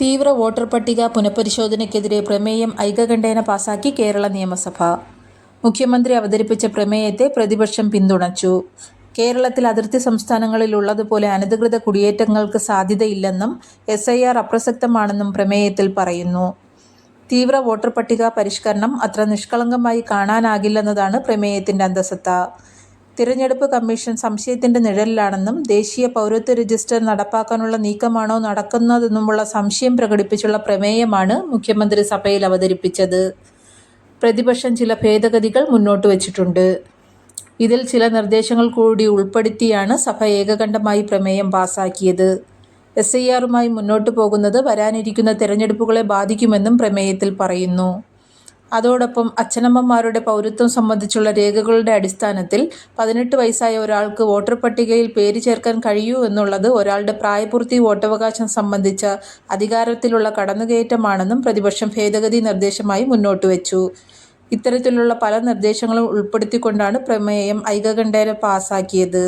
തീവ്ര വോട്ടർ പട്ടിക പുനഃപരിശോധനയ്ക്കെതിരെ പ്രമേയം ഐകകണ്ഠേന പാസാക്കി കേരള നിയമസഭ മുഖ്യമന്ത്രി അവതരിപ്പിച്ച പ്രമേയത്തെ പ്രതിപക്ഷം പിന്തുണച്ചു. കേരളത്തിൽ അതിർത്തി സംസ്ഥാനങ്ങളിലുള്ളതുപോലെ അനധികൃത കുടിയേറ്റങ്ങൾക്ക് സാധ്യതയില്ലെന്നും എസ്. ഐ. ആർ. അപ്രസക്തമാണെന്നും പ്രമേയത്തിൽ പറയുന്നു. തീവ്ര വോട്ടർ പട്ടിക പരിഷ്കരണം അത്ര നിഷ്കളങ്കമായി കാണാനാകില്ലെന്നതാണ് പ്രമേയത്തിന്റെ അന്തഃസത്ത. തിരഞ്ഞെടുപ്പ് കമ്മീഷൻ സംശയത്തിന്റെ നിഴലിലാണെന്നും ദേശീയ പൗരത്വ രജിസ്റ്റർ നടപ്പാക്കാനുള്ള നീക്കമാണോ നടക്കുന്നതെന്നുമുള്ള സംശയം പ്രകടിപ്പിച്ചുള്ള പ്രമേയമാണ് മുഖ്യമന്ത്രി സഭയിൽ അവതരിപ്പിച്ചത്. പ്രതിപക്ഷം ചില ഭേദഗതികൾ മുന്നോട്ട് വച്ചിട്ടുണ്ട് ഇതിൽ ചില നിർദ്ദേശങ്ങൾ കൂടി ഉൾപ്പെടുത്തിയാണ് സഭ ഏകകണ്ഠമായി പ്രമേയം പാസാക്കിയത്. എസ്. ഐ. ആറുമായി മുന്നോട്ടു പോകുന്നത് വരാനിരിക്കുന്ന തെരഞ്ഞെടുപ്പുകളെ ബാധിക്കുമെന്നും പ്രമേയത്തിൽ പറയുന്നു. അതോടൊപ്പം അച്ഛനമ്മമാരുടെ പൗരത്വം സംബന്ധിച്ചുള്ള രേഖകളുടെ അടിസ്ഥാനത്തിൽ പതിനെട്ട് വയസ്സായ ഒരാൾക്ക് വോട്ടർ പട്ടികയിൽ പേര് ചേർക്കാൻ കഴിയൂ എന്നുള്ളത് ഒരാളുടെ പ്രായപൂർത്തി വോട്ടവകാശം സംബന്ധിച്ച അധികാരത്തിലുള്ള കടന്നുകയറ്റമാണെന്നും പ്രതിപക്ഷം ഭേദഗതി നിർദ്ദേശമായി മുന്നോട്ട് വെച്ചു ഇത്തരത്തിലുള്ള പല നിർദ്ദേശങ്ങളും ഉൾപ്പെടുത്തിക്കൊണ്ടാണ് പ്രമേയം ഐകകണ്ഠേന പാസാക്കിയത്.